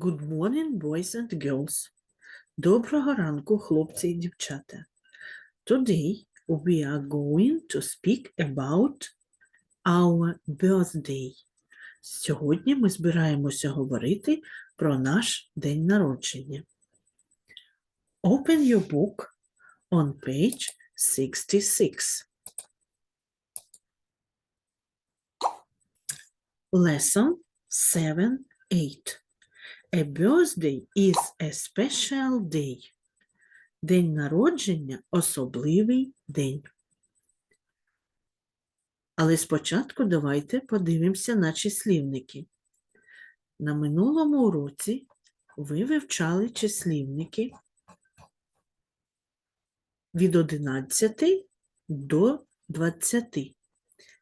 Good morning, boys and girls. Доброго ранку, хлопці і дівчата. Today we are going to speak about our birthday. Сьогодні ми збираємося говорити про наш день народження. Open your book on page 66. Lesson 7 8. A birthday is a special day. День народження особливий день. Але спочатку давайте подивимося на числівники. На минулому уроці ви вивчали числівники від 11 до 20.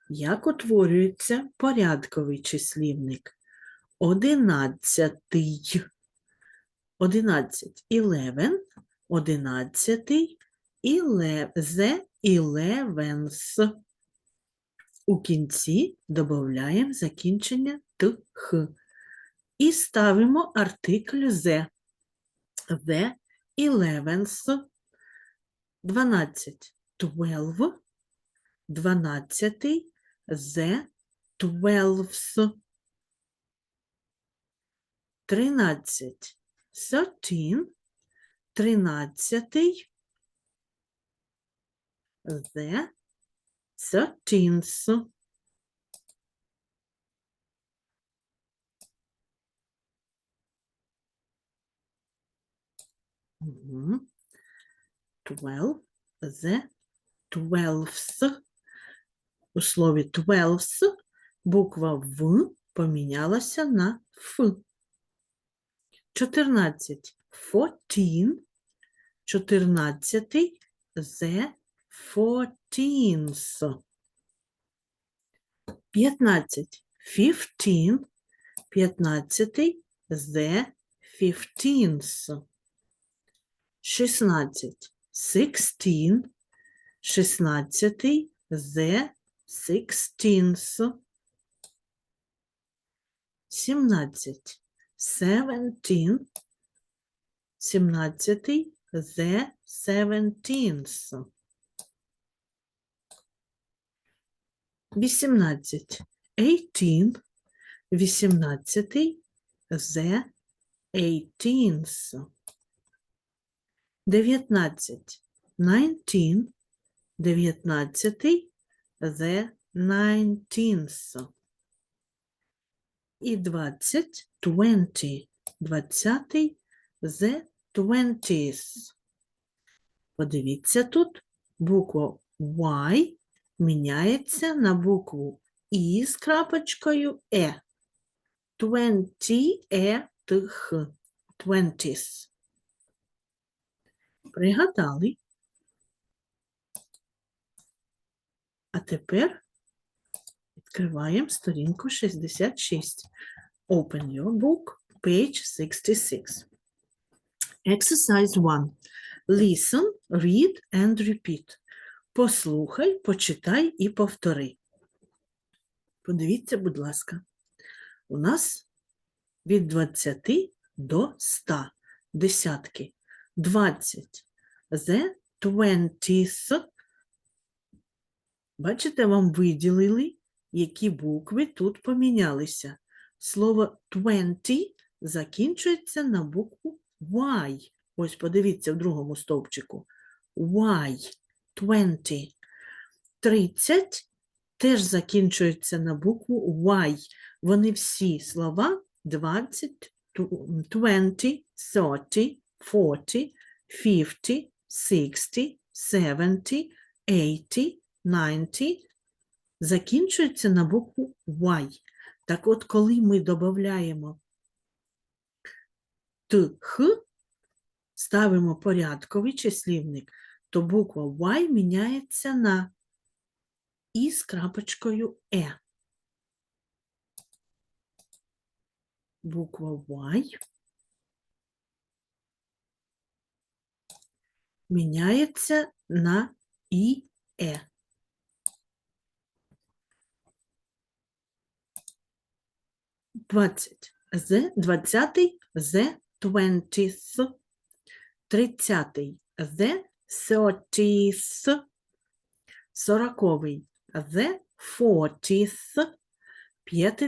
Як утворюється порядковий числівник? одинадцятий. Одинадцять eleven, одинадцятий the elevens. У кінці додаємо закінчення тх. І ставимо артиклю the. The elevens. Дванадцять twelve. Дванадцятий the twelves. 13. Thirteen. Тринадцятий. The thirteenth. Twelve. The twelfth. У слові twelfth буква В помінялася на Ф. 14. Fourteen. Чотирнадцятий. The fourteenth. 15. Fifteen. П'ятнадцятий. The fifteenth. 16. Sixteen. Шістнадцятий. The sixteenth. 17. Seventeen. Сімнадцятий. The seventeenth. Вісімнадцять. Eighteen. Вісімнадцятий. The eighteenth. Дев'ятнадцять. Nineteen. Дев'ятнадцятий. The nineteenth. І двадцять. Twenty. Двадцятий. The twentieth. Подивіться тут. Буква Y міняється на букву І з крапочкою Е. Twenty Е Т Х. Twenties. Пригадали. А тепер відкриваємо сторінку 66. Open your book, page 66. Exercise 1. Listen, read and repeat. Послухай, почитай і повтори. Подивіться, будь ласка. У нас від 20 до 100 десятки. 20. The 20th. Бачите, вам виділили, які букви тут помінялися. Слово 20 закінчується на букву Y. Ось подивіться в другому стовпчику. Y. 20. 30 теж закінчується на букву Y. Вони всі слова 20, 20, 30, 40, 50, 60, 70, 80, 90 закінчуються на букву Y. Так от, коли ми додаємо ТХ, ставимо порядковий числівник, то буква Y міняється на І з крапочкою Е. Буква Y міняється на І Е. 20. The 20, the 20th, 30, the 30th, 40, the 40th, 50,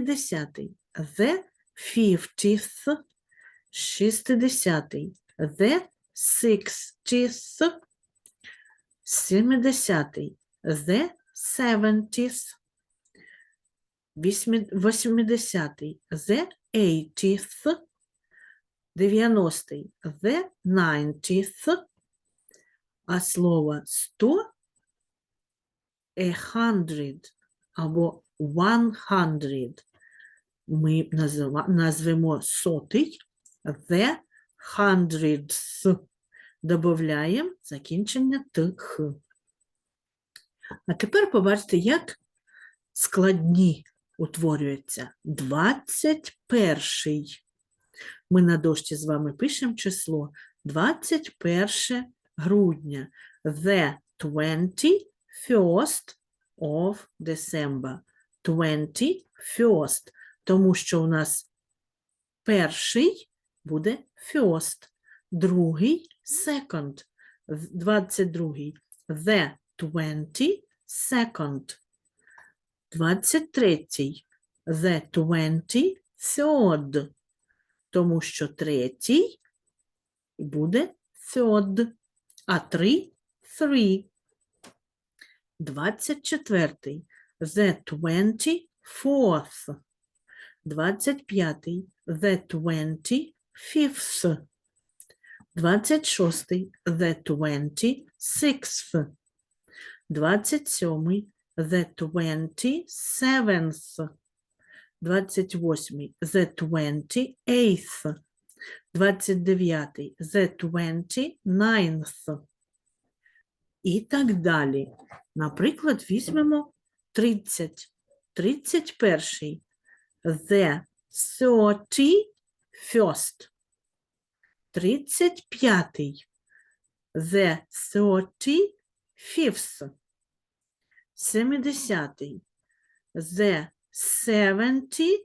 the 50th, 60, the 60th, 70, the 70th, Вісьмі- 80 the 80th, 90 the 90th, а слово 100 a hundred або one hundred. Ми назвемо сотий the hundreds. Добавляємо закінчення тх. А тепер побачите, як складні утворюються. 21. Ми на дошці з вами пишемо число 21 грудня. The 21st of December. 21st. Тому що у нас перший буде first, другий second, в- 22. The 22nd. 23. The 23rd. Тому що третій буде third, а три three. 24. The 24th. 25. The 25th. 26. The 26th. 27. The 27th. 28. The 28th. 29. The 29th. І так далі. Наприклад, візьмемо 30. 31. The 31st. 35. The 35th. 70. The 70.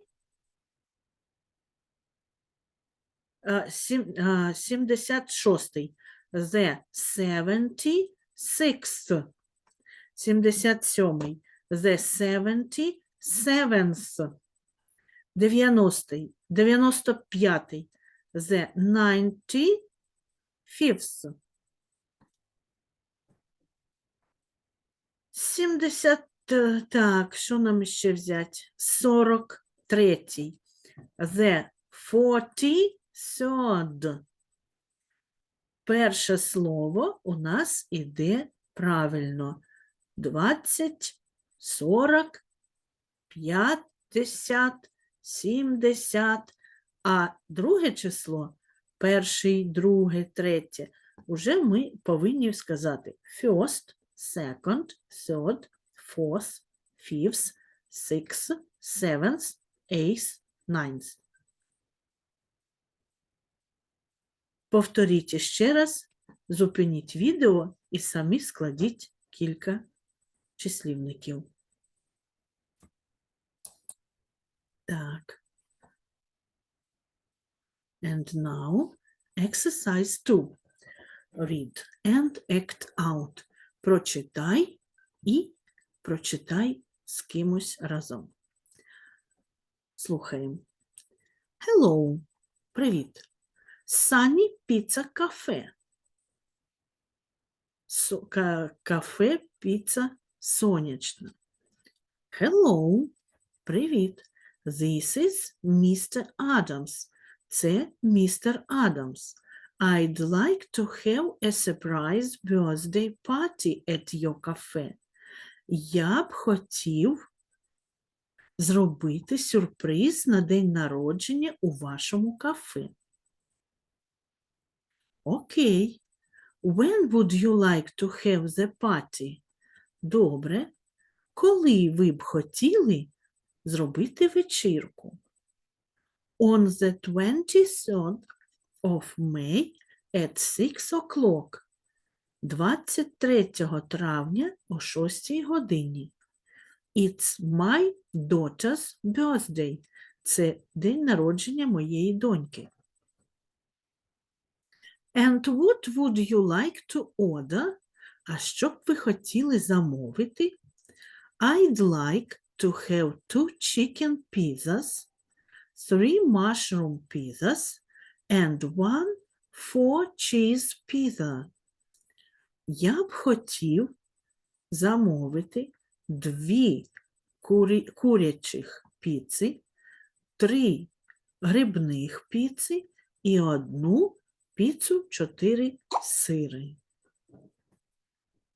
а, сім- а, 76. The 76th. 77. The 77th. 90. 95. The 95th. 70, е, так, що нам ще взяти? 43. The 43rd. Перше слово у нас іде правильно. 20, 40, 50, 70. А друге число, перший, друге, третє, уже ми повинні сказати first, second, third, fourth, fifth, sixth, seventh, eighth, ninth. Повторіть ще раз, зупиніть відео і самі складіть кілька числівників. Так. And now exercise 2. Read and act out. Прочитай і прочитай з кимось разом. Слухаємо. Hello. Привіт. Sunny Pizza Cafe. Кафе піца сонячна. Hello. Привіт. This is Mr. Adams. Це містер Адамс. I'd like to have a surprise birthday party at your cafe. Я б хотів зробити сюрприз на день народження у вашому кафе. Окей. When would you like to have the party? Добре. Коли ви б хотіли зробити вечірку? On the 23rd of May at 6 o'clock. 23 травня о 6 годині. It's my daughter's birthday. Це день народження моєї доньки. And what would you like to order? А що б ви хотіли замовити? I'd like to have two chicken pizzas, three mushroom pizzas, and one four cheese pizza. Я б хотів замовити дві курі... курячих піци, три грибних піци і одну піцу чотири сири.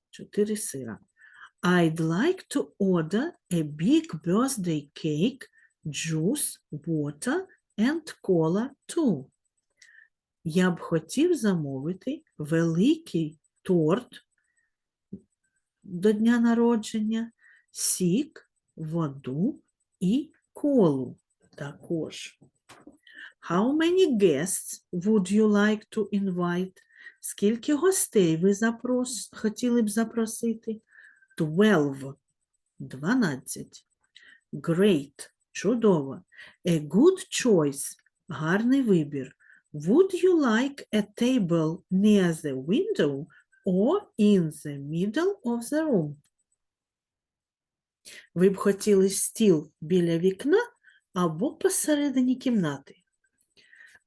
Чотири сира. I'd like to order a big birthday cake, juice, water and cola too. Я б хотів замовити великий торт до дня народження, сік, воду і колу також. How many guests would you like to invite? Скільки гостей ви запрос... хотіли б запросити? Twelve. Дванадцять. Great. Чудово. A good choice. Гарний вибір. Would you like a table near the window or in the middle of the room? Ви б хотіли стіл біля вікна або посередині кімнати?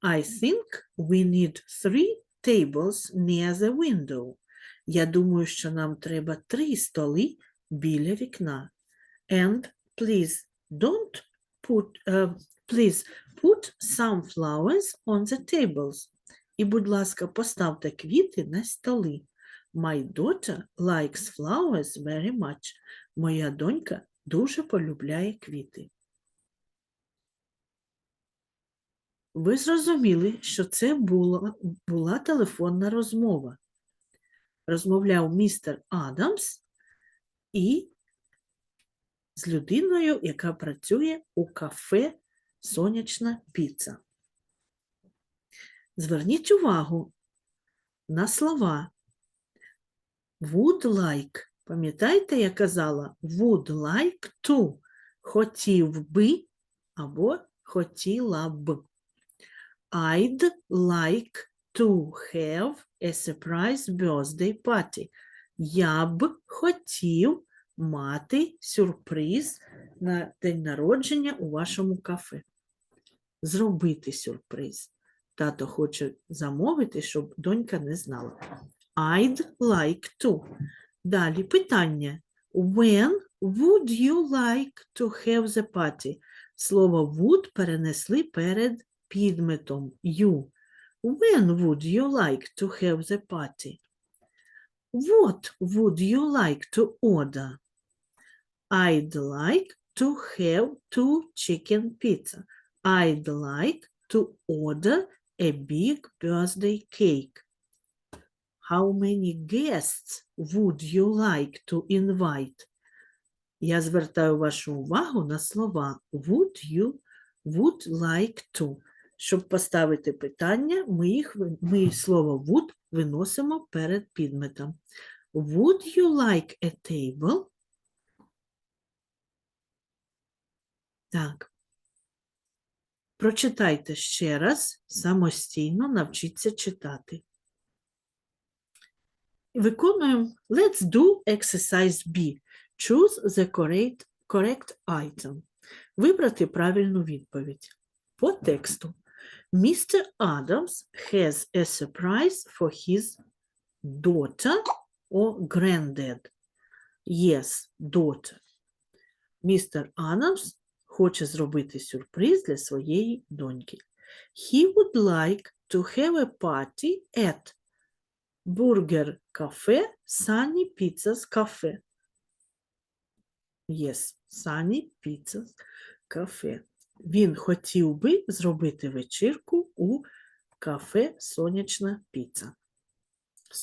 I think we need three tables near the window. Я думаю, що нам треба три столи біля вікна. And please don't put, uh, please put some flowers on the tables. І, будь ласка, поставте квіти на столи. My daughter likes flowers very much. Моя донька дуже полюбляє квіти. Ви зрозуміли, що це була, була телефонна розмова. Розмовляв містер Адамс і з людиною, яка працює у кафе Сонячна піца. Зверніть увагу на слова would like. Пам'ятаєте, я казала would like to. Хотів би або хотіла б. I'd like to have a surprise birthday party. Я б хотів мати сюрприз на день народження у вашому кафе. Зробити сюрприз. Тато хоче замовити, щоб донька не знала. I'd like to. Далі питання. When would you like to have the party? Слово would перенесли перед підметом you. When would you like to have the party? What would you like to order? I'd like to have two chicken pizza. I'd like to order a big birthday cake. How many guests would you like to invite? Я звертаю вашу увагу на слова would you, would like to. Щоб поставити питання, ми, їх, ми слово would виносимо перед підметом. Would you like a table? Так. Прочитайте ще раз, самостійно навчіться читати. Виконуємо Let's do exercise B. Choose the correct, correct item. Вибрати правильну відповідь. По тексту. Mr. Adams has a surprise for his daughter or granddad. Yes, daughter. Містер Адамс хоче зробити сюрприз для своєї доньки. He would like to have a party at Burger Cafe Sunny Pizzas Cafe. Yes, Sunny Pizzas Cafe. Він хотів би зробити вечірку у кафе Сонячна піца.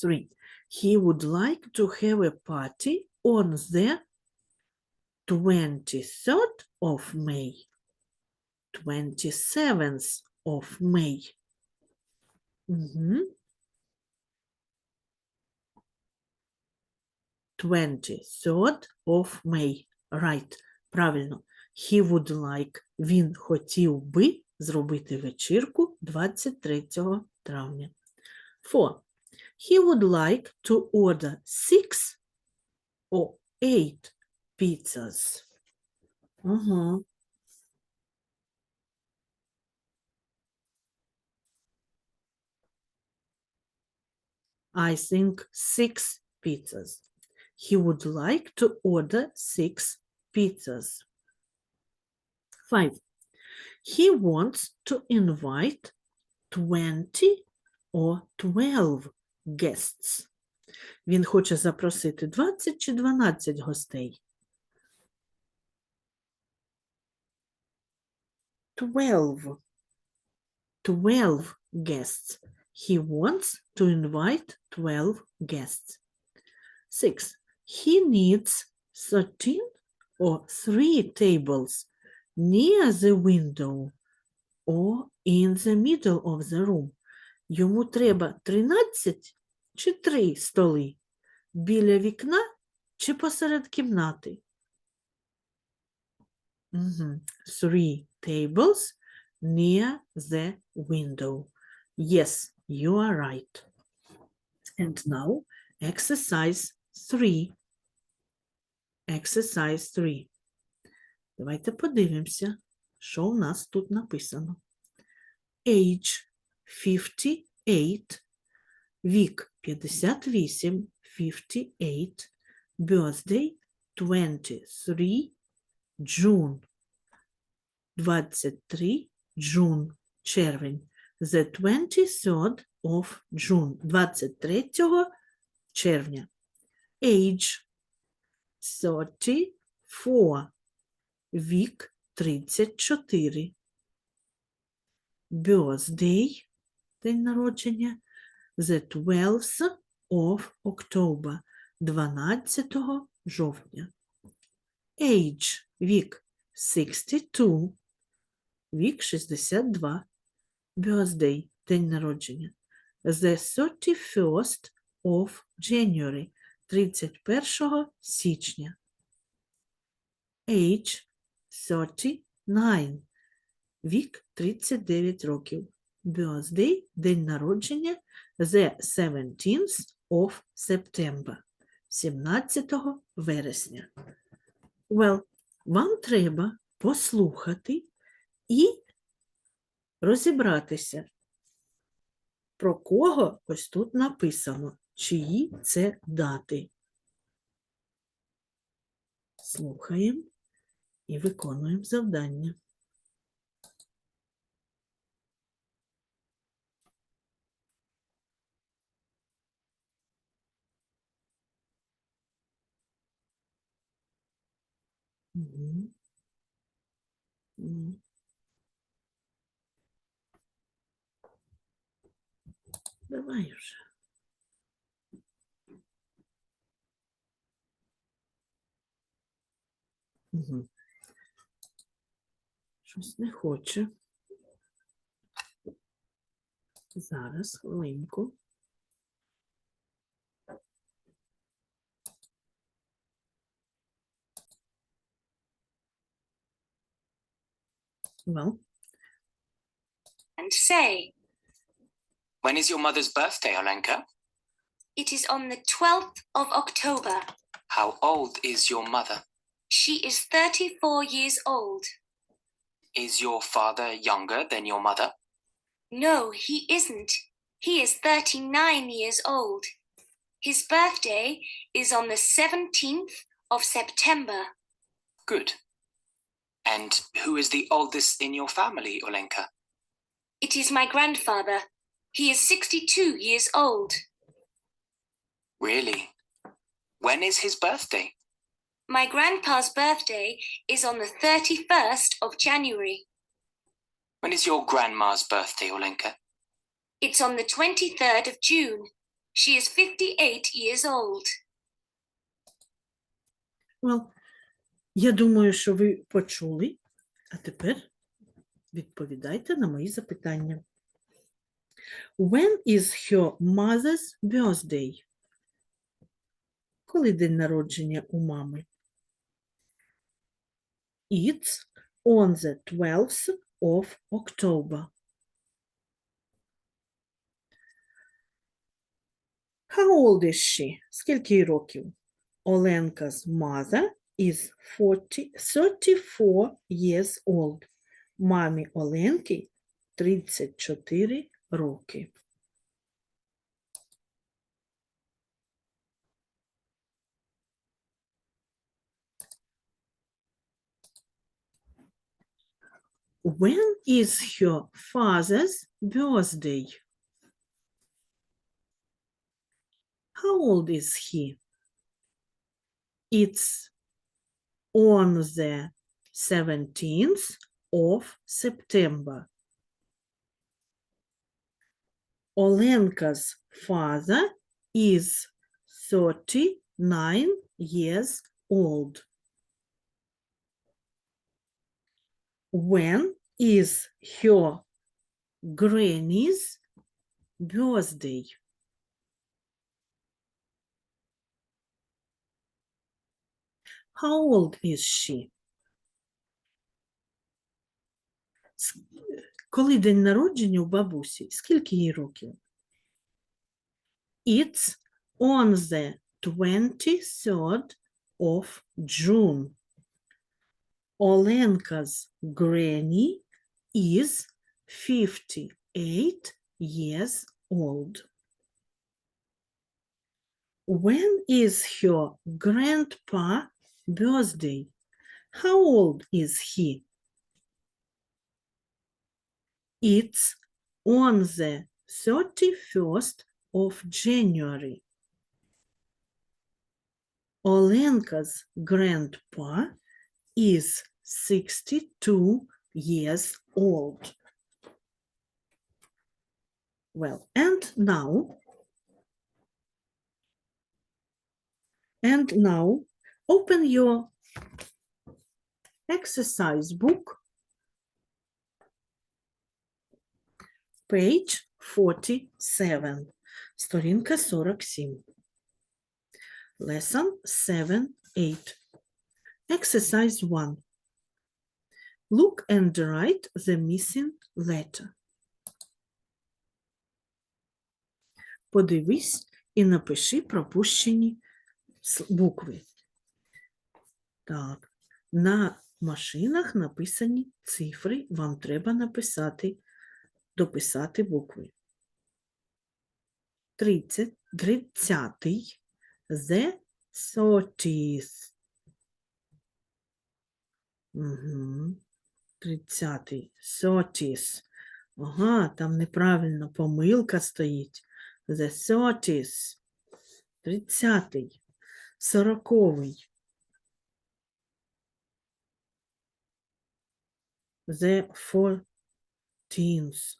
3. He would like to have a party on the 23rd of May. 27th of May. Мгм. 23rd of May. Right. Правильно. He would like. Він хотів би зробити вечірку 23 травня. Four. He would like to order six or eight pizzas. Ага. I think six pizzas. He would like to order six pizzas. Five. He wants to invite 20 or 12 guests. Він хоче запросити 20 чи 12 гостей. 12. 12 guests. He wants to invite 12 guests. 6. He needs 13 or 3 tables near the window or in the middle of the room. Йому треба 13 чи 3 столи біля вікна чи посеред кімнати. Мгм. Three tables near the window. Yes, you are right. And now exercise 3. Exercise 3. Давайте подивимося, що у нас тут написано. Age 58, вік 58, 58, birthday 23, June 23, June, червень. The 23rd of June, 23 червня. Age 34, вік 34. Birthday, день народження, the 12th of October, 12 жовтня. Age, вік 62, вік 62. Birthday, день народження. The 31st of January, 31 січня. Age 39, вік 39 років. Birthday, день народження, the 17th of September, 17 вересня. Well, вам треба послухати і розібратися, про кого ось тут написано, чиї це дати. Слухаємо і виконуємо завдання. Мгм. Давай вже. Мгм. Щось не хоче. Зараз, хвилинку. Well, and say, When is your mother's birthday, Olenka? It is on the 12th of October. How old is your mother? She is 34 years old. Is your father younger than your mother? No, he isn't. He is 39 years old. His birthday is on the 17th of September. Good. And who is the oldest in your family, Olenka? It is my grandfather. He is 62 years old. Really? When is his birthday? My grandpa's birthday is on the 31st of January. When is your grandma's birthday, Olenka? It's on the 23rd of June. She is 58 years old. well, я думаю, що ви почули, а тепер відповідайте на мої запитання. When is her mother's birthday? Коли день народження у мами? It's on the 12th of October. How old is she? Скільки їй років? Оленka's mother is 40, 34 years old. Мамі Оленки 34 роки. When is her father's birthday? How old is he? It's on the 17th of September. Olenka's father is 39 years old. When is her granny's birthday? How old is she? С- Коли день народження у бабусі? Скільки їй років? It's on the 23rd of June. Olenka's granny is 58 years old. When is her grandpa birthday? How old is he? It's on the 31st of January. Olenka's grandpa is 62 years old. Well, and now, and now open your exercise book, page 47, сторінка 47. Lesson 7, 8. Exercise 1. Look and write the missing letter. Подивись і напиши пропущені букви. Так, на машинах написані цифри, вам треба написати, дописати букви. 30, 30, the 30th. Угу. 30. Сотіс. Ага, там неправильно помилка стоїть. The thirties. 30. Сороковий. The fourteenth.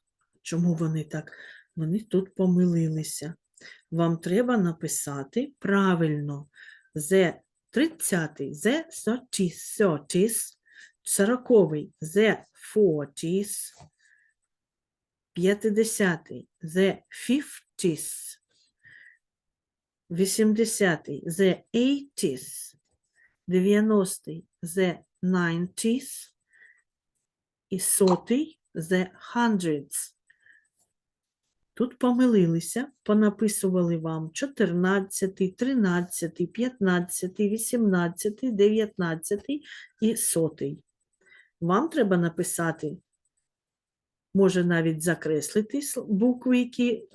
Чому вони так? Вони тут помилилися. Вам треба написати правильно. The 30, the 30, 30, сороковий, the 40s, 50, the 50s, 80, the 80s, 90, the 90s і сотий, the hundreds. Тут помилилися, понаписували вам 14, 13, 15, 18, 19 і сотий. Вам треба написати, може навіть закреслити букви, які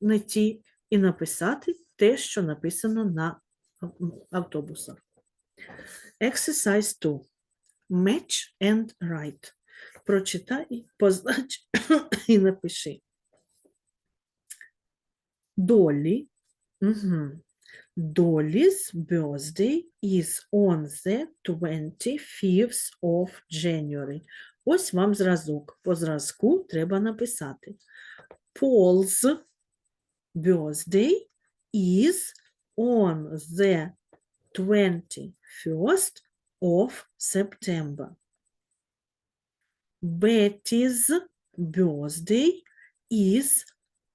не ті, і написати те, що написано на автобусах. Exercise 2. Match and write. Прочитай, познач і напиши. Dolly. Угу. Dolly's birthday is on the 25th of January. Ось вам зразок. По зразку треба написати. Paul's birthday is on the 21st of September. Betty's birthday is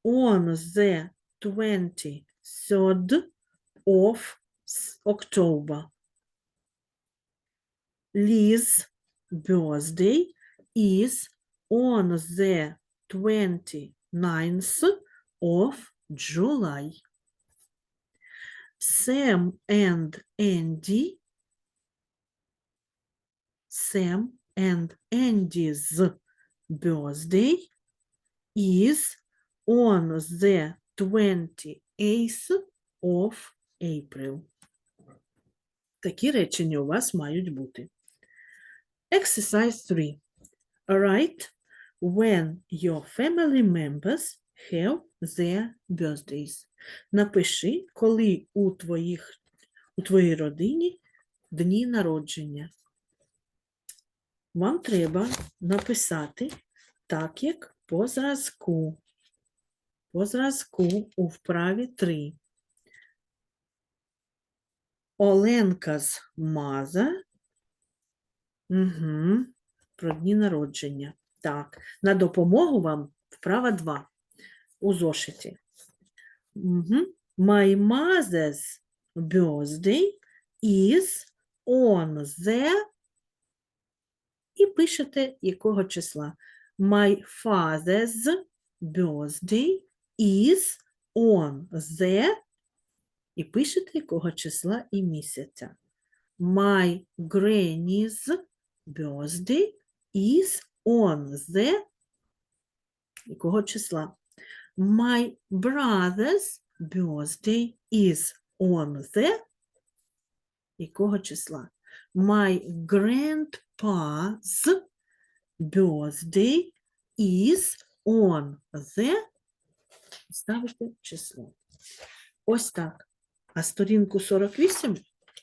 on the 23rd of October. Liz's birthday is on the 29th of July. Sam and Andy Sam and Andy's birthday is on the 28th of April. Такі речення у вас мають бути. Exercise 3. Write when your family members have their birthdays. Напиши, коли у, твоїх, у твоїй родині дні народження. Вам треба написати так, як по зразку. По зразку у вправі 3. Оленка's mother. Угу. Про дні народження. Так, на допомогу вам вправа 2 у зошиті. Угу. My mother's birthday is on the і пишете якого числа. My father's birthday is on the і пишете якого числа і місяця. My granny's birthday is on the якого числа. My brother's birthday is on the якого числа. My grandpa's birthday is on the ставите число. Ось так. А сторінку 48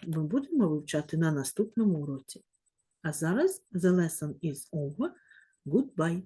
ми будемо вивчати на наступному уроці. А зараз the lesson is over. Goodbye.